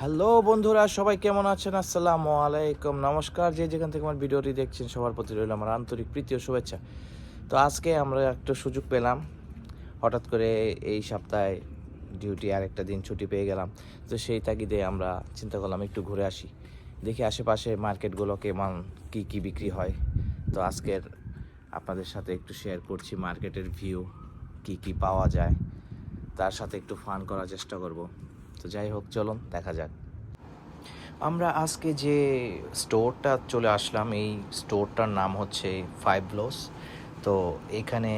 Hello বন্ধুরা, সবাই কেমন আছেন? আসসালামু আলাইকুম। নমস্কার, যে যেখান থেকে আমার ভিডিওটি দেখছেন, সবার প্রতি রইল আমার আন্তরিক প্রীতি ও শুভেচ্ছা। তো আজকে আমরা একটা সুযোগ পেলাম। হঠাৎ করে এই সপ্তাহে ডিউটি আর একটা দিন ছুটি পেয়ে গেলাম। তো সেই তাগিদে আমরা চিন্তা করলাম, একটু ঘুরে আসি। দেখি আশেপাশে মার্কেটগুলো কেমন, কী কী বিক্রি হয়। তো আজকের আপনাদের সাথে একটু শেয়ার করছি মার্কেটের ভিউ কি কি পাওয়া যায়। তার সাথে একটু ফান করার চেষ্টা করব। তো যাই হোক, চলুন, দেখা যাক। আমরা আজকে যে স্টোরটা চলে আসলাম, এই স্টোরটার নাম হচ্ছে ফাইভ ব্লোস তো এখানে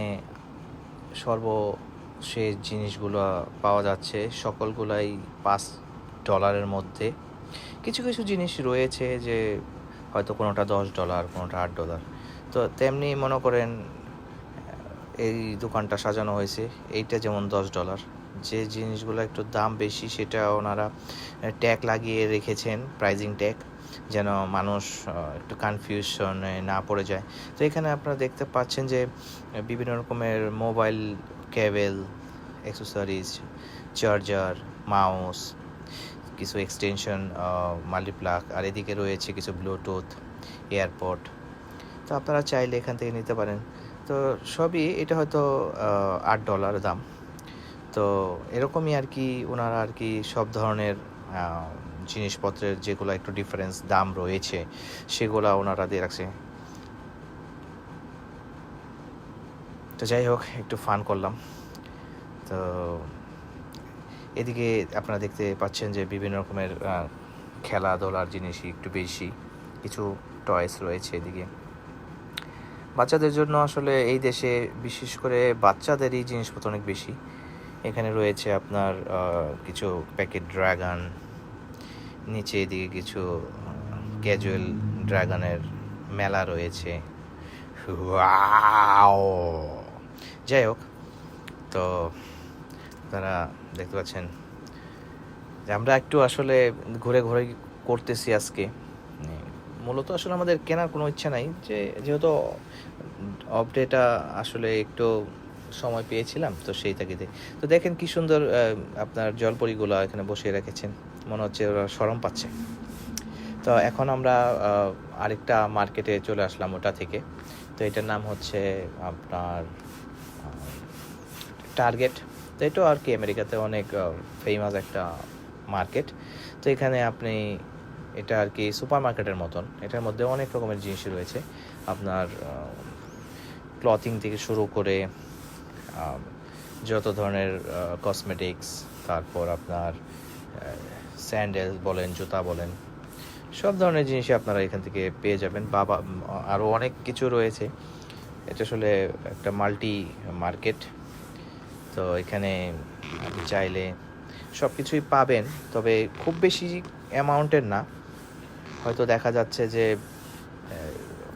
সর্বশেষ জিনিসগুলো পাওয়া যাচ্ছে, সকলগুলাই পাঁচ ডলারের মধ্যে। কিছু কিছু জিনিস রয়েছে যে হয়তো কোনোটা দশ ডলার, কোনোটা আট ডলার। তো তেমনি মনে করেন, এই দোকানটা সাজানো হয়েছে, এইটা যেমন দশ ডলার। যে জিনিসগুলো একটু দাম বেশি সেটা ওনারা ট্যাগ লাগিয়ে রেখেছেন প্রাইজিং ট্যাগ যেন মানুষ একটু কনফিউশনে না পড়ে যায়। তো এখানে আপনারা দেখতে পাচ্ছেন যে, বিভিন্ন রকমের mobile cable accessories charger mouse কিছু এক্সটেনশন মাল্টিপ্লাক আর এদিকে রয়েছে কিছু ব্লুটুথ এয়ারপড তো আপনারা চাইলে এখান থেকে নিতে পারেন। তো সবই এটা হয়তো আট ডলার দাম। তো এরকমই আর কি ওনারা আর কি সব ধরনের জিনিসপত্রের যেগুলো একটু ডিফারেন্স দাম রয়েছে, সেগুলো ওনারা দিয়ে রাখছে। তো যাই হোক, একটু ফান করলাম। তো এদিকে আপনারা দেখতে পাচ্ছেন যে বিভিন্ন রকমের খেলাধুলার জিনিসই একটু বেশি, কিছু টয়েস রয়েছে এদিকে। বাচ্চাদের জন্য আসলে এই দেশে বিশেষ করে বাচ্চাদেরই জিনিসপত্র অনেক বেশি। এখানে রয়েছে আপনার কিছু প্যাকেট ড্রাগন নিচে এদিকে কিছু ক্যাজুয়াল ড্রাগনের মেলা রয়েছে। যাই হোক, তো আপনারা দেখতে পাচ্ছেন যে আমরা একটু আসলে ঘুরে ঘুরে করতেছি আজকে। মূলত আসলে আমাদের কেনার কোনো ইচ্ছা নাই, যে যেহেতু আপডেটটা আসলে একটু সময় পেয়েছিলাম, তো সেই তাগিদে। তো দেখেন কি সুন্দর আপনার জলপরিগুলো এখানে বসিয়ে রেখেছেন। মনে হচ্ছে ওরা সরম পাচ্ছে। তো এখন আমরা আরেকটা মার্কেটে চলে আসলাম ওটা থেকে। তো এটার নাম হচ্ছে আপনার টার্গেট। তো এটাও আর কি আমেরিকাতে অনেক ফেমাস একটা মার্কেট। তো এখানে আপনি এটা আর কি সুপার মার্কেটের মতন। এটার মধ্যে অনেক রকমের জিনিস রয়েছে। আপনার ক্লথিং থেকে শুরু করে যত ধরনের কসমেটিক্স তারপর আপনার স্যান্ডেল বলেন, জুতা বলেন, সব ধরনের জিনিসই আপনারা এখান থেকে পেয়ে যাবেন। বাবা আরও অনেক কিছু রয়েছে। এটা আসলে একটা মাল্টি মার্কেট। তো এখানে আপনি চাইলে সব কিছুই পাবেন, তবে খুব বেশি অ্যামাউন্টের না। হয়তো দেখা যাচ্ছে যে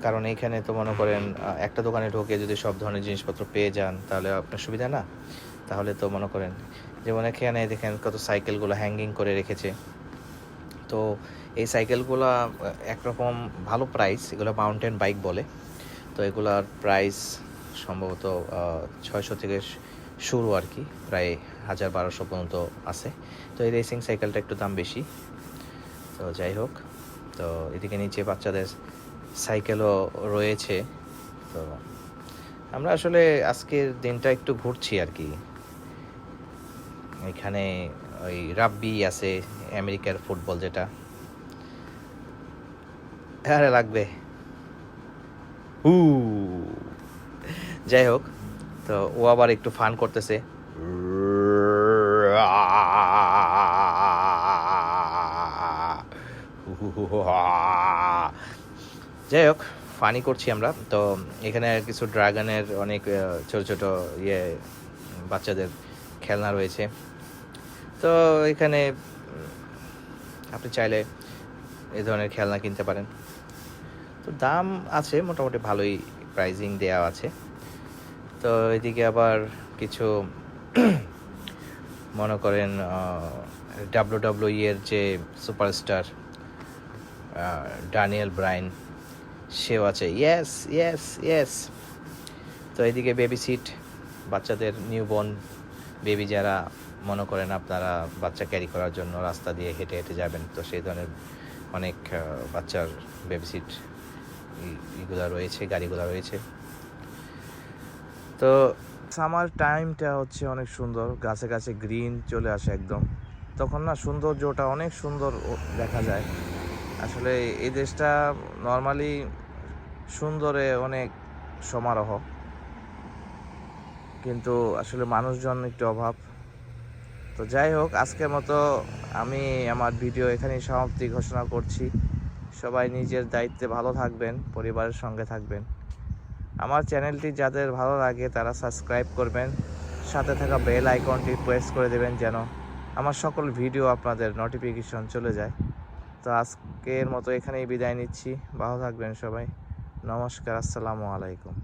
কারণ এইখানে তো মনে করেন একটা দোকানে ঢোকে যদি সব ধরনের জিনিসপত্র পেয়ে যান, তাহলে আপনার সুবিধা না? তাহলে তো মনে করেন, যেমন এখানে দেখেন কত সাইকেলগুলো হ্যাঙ্গিং করে রেখেছে। তো এই সাইকেলগুলো একরকম ভালো প্রাইস এগুলো মাউন্টেন বাইক বলে। তো এগুলার প্রাইস সম্ভবত ছয়শো থেকে শুরু আর কি, প্রায় হাজার বারোশো পর্যন্ত আছে। তো এই রেসিং সাইকেলটা একটু দাম বেশি। তো যাই হোক, তো এদিকে নিচে বাচ্চাদের সাইকেলও রয়েছে। তো আমরা আসলে আজকের দিনটা একটু ঘুরছি আর কি। এখানে ওই রাব্বি আছে, আমেরিকার ফুটবল যেটা। আরে লাগবে। হু। যাই হোক, তো ও আবার একটু ফান করতেছে। যাই হোক ফানি করছি আমরা। তো এখানে কিছু ড্রাগনের অনেক ছোট ছোট ইয়ে বাচ্চাদের খেলনা রয়েছে। তো এখানে আপনি চাইলে এ ধরনের খেলনা কিনতে পারেন। তো দাম আছে, মোটামুটি ভালোই প্রাইজিং দেওয়া আছে। তো এদিকে আবার কিছু মনে করেন ডাব্লু ডাব্লু এর যে সুপারস্টার ড্যানিয়েল ব্রাইন সেও আছে। ইয়েস ইয়েস ইয়েস তো এদিকে বেবি সিট বাচ্চাদের নিউ নিউবর্ন বেবি যারা, মনে করেন আপনারা বাচ্চা ক্যারি করার জন্য রাস্তা দিয়ে হেঁটে হেঁটে যাবেন, তো সেই ধরনের অনেক বাচ্চার বেবি সিট ইগুলো রয়েছে, গাড়িগুলো রয়েছে। তো সামার টাইমটা হচ্ছে অনেক সুন্দর, গাছে গাছে গ্রিন চলে আসে একদম। তখন না সৌন্দর্যটা অনেক সুন্দর দেখা যায়। আসলে এই দেশটা নর্মালি সুন্দরে অনেক সমারোহ। কিন্তু আসলে মানুষজন একটু অভাব। তো যাই হোক, আজকের মতো আমি আমার ভিডিও এখানেই সমাপ্তি ঘোষণা করছি। সবাই নিজের দায়িত্বে ভালো থাকবেন, পরিবারের সঙ্গে থাকবেন। আমার চ্যানেলটি যাদের ভালো লাগে তারা সাবস্ক্রাইব করবেন। সাথে থাকা বেল আইকনটি প্রেস করে দেবেন যেন আমার সকল ভিডিও আপনাদের নোটিফিকেশন চলে যায়। তো আজকের মতো এখানেই বিদায় নিচ্ছি। ভালো থাকবেন সবাই। নমস্কার আসসালামু আলাইকুম।